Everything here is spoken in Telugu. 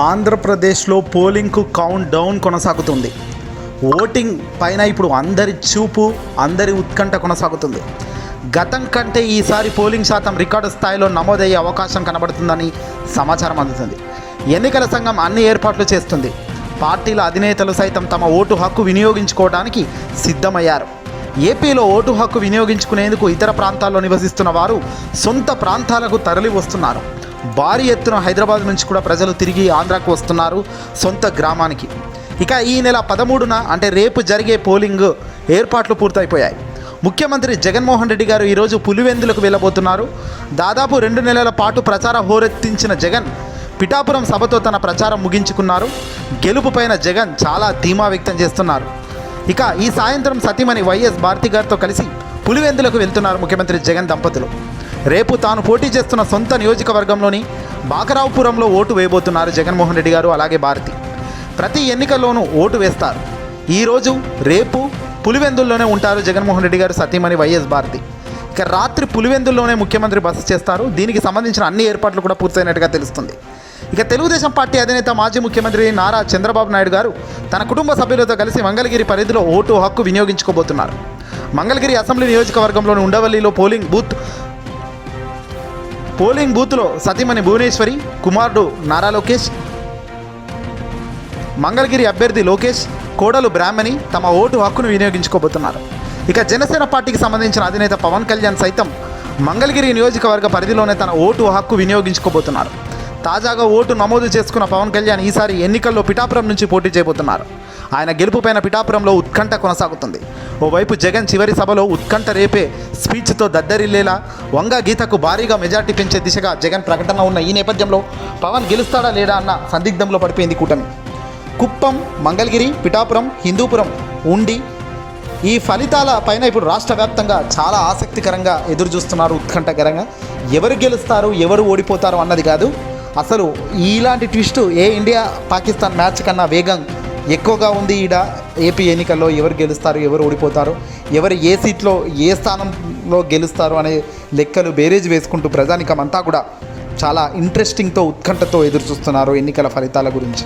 ఆంధ్రప్రదేశ్లో పోలింగ్కు కౌంట్ డౌన్ కొనసాగుతుంది. ఓటింగ్ పైన ఇప్పుడు అందరి చూపు అందరి ఉత్కంఠ కొనసాగుతుంది. గతం కంటే ఈసారి పోలింగ్ శాతం రికార్డు స్థాయిలో నమోదయ్యే అవకాశం కనబడుతుందని సమాచారం అందుతుంది. ఎన్నికల సంఘం అన్ని ఏర్పాట్లు చేస్తుంది. పార్టీల అధినేతలు సైతం తమ ఓటు హక్కు వినియోగించుకోవడానికి సిద్ధమయ్యారు. ఏపీలో ఓటు హక్కు వినియోగించుకునేందుకు ఇతర ప్రాంతాల్లో నివసిస్తున్న వారు సొంత ప్రాంతాలకు తరలి వస్తున్నారు భారీ ఎత్తున హైదరాబాద్ నుంచి కూడా ప్రజలు తిరిగి ఆంధ్రాకు వస్తున్నారు సొంత గ్రామానికి. ఇక ఈ నెల పదమూడున అంటే రేపు జరిగే పోలింగ్ ఏర్పాట్లు పూర్తయిపోయాయి. ముఖ్యమంత్రి జగన్మోహన్ రెడ్డి గారు ఈరోజు పులివెందులకు వెళ్ళబోతున్నారు. దాదాపు రెండు నెలల పాటు ప్రచార హోరెత్తించిన జగన్ పిఠాపురం సభతో తన ప్రచారం ముగించుకున్నారు. గెలుపుపైన జగన్ చాలా ధీమా వ్యక్తం చేస్తున్నారు. ఇక ఈ సాయంత్రం సతీమణి వైఎస్ భారతి గారితో కలిసి పులివెందులకు వెళ్తున్నారు ముఖ్యమంత్రి జగన్ దంపతులు. రేపు తాను పోటీ చేస్తున్న సొంత నియోజకవర్గంలోని బాకరావుపురంలో ఓటు వేయబోతున్నారు జగన్మోహన్ రెడ్డి గారు అలాగే భారతి. ప్రతి ఎన్నికల్లోనూ ఓటు వేస్తారు. ఈరోజు రేపు పులివెందుల్లోనే ఉంటారు జగన్మోహన్ రెడ్డి గారు సతీమణి వైఎస్ భారతి. ఇక రాత్రి పులివెందుల్లోనే ముఖ్యమంత్రి బస చేస్తారు. దీనికి సంబంధించిన అన్ని ఏర్పాట్లు కూడా పూర్తయినట్టుగా తెలుస్తుంది. ఇక తెలుగుదేశం పార్టీ అధినేత మాజీ ముఖ్యమంత్రి నారా చంద్రబాబు నాయుడు గారు తన కుటుంబ సభ్యులతో కలిసి మంగళగిరి పరిధిలో ఓటు హక్కు వినియోగించుకోబోతున్నారు. మంగళగిరి అసెంబ్లీ నియోజకవర్గంలోని ఉండవల్లిలో పోలింగ్ బూత్ పోలింగ్ బూత్లో సతీమణి భువనేశ్వరి కుమారుడు నారా లోకేష్ మంగళగిరి అభ్యర్థి లోకేష్ కోడలు బ్రాహ్మణి తమ ఓటు హక్కును వినియోగించుకోబోతున్నారు. ఇక జనసేన పార్టీకి సంబంధించిన అధినేత పవన్ కళ్యాణ్ సైతం మంగళగిరి నియోజకవర్గ పరిధిలోనే తన ఓటు హక్కు వినియోగించుకోబోతున్నారు. తాజాగా ఓటు నమోదు చేసుకున్న పవన్ కళ్యాణ్ ఈసారి ఎన్నికల్లో పిఠాపురం నుంచి పోటీ చేయబోతున్నారు. ఆయన గెలుపుపైన పిఠాపురంలో ఉత్కంఠ కొనసాగుతుంది. ఓవైపు జగన్ చివరి సభలో ఉత్కంఠ రేపే స్పీచ్తో దద్దరిల్లేలా వంగ గీతకు భారీగా మెజార్టీ పెంచే దిశగా జగన్ ప్రకటన ఉన్న ఈ నేపథ్యంలో పవన్ గెలుస్తాడా లేడా అన్న సందిగ్ధంలో పడిపోయింది కూటమి. కుప్పం మంగళగిరి పిఠాపురం హిందూపురం ఉండి ఈ ఫలితాల పైన ఇప్పుడు రాష్ట్ర వ్యాప్తంగా చాలా ఆసక్తికరంగా ఎదురు చూస్తున్నారు ఉత్కంఠకరంగా. ఎవరు గెలుస్తారు ఎవరు ఓడిపోతారు అన్నది కాదు. అసలు ఇలాంటి ట్విస్ట్ ఏ ఇండియా పాకిస్తాన్ మ్యాచ్ కన్నా వేగం ఎక్కువగా ఉంది ఈడ? ఏపీ ఎన్నికల్లో ఎవరు గెలుస్తారు ఎవరు ఓడిపోతారు ఎవరు ఏ సీట్లో ఏ స్థానంలో గెలుస్తారు అనే లెక్కలు బేరేజ్ వేసుకుంటూ ప్రజానికమంతా కూడా చాలా ఇంట్రెస్టింగ్తో ఉత్కంఠతో ఎదురు చూస్తున్నారు ఎన్నికల ఫలితాల గురించి.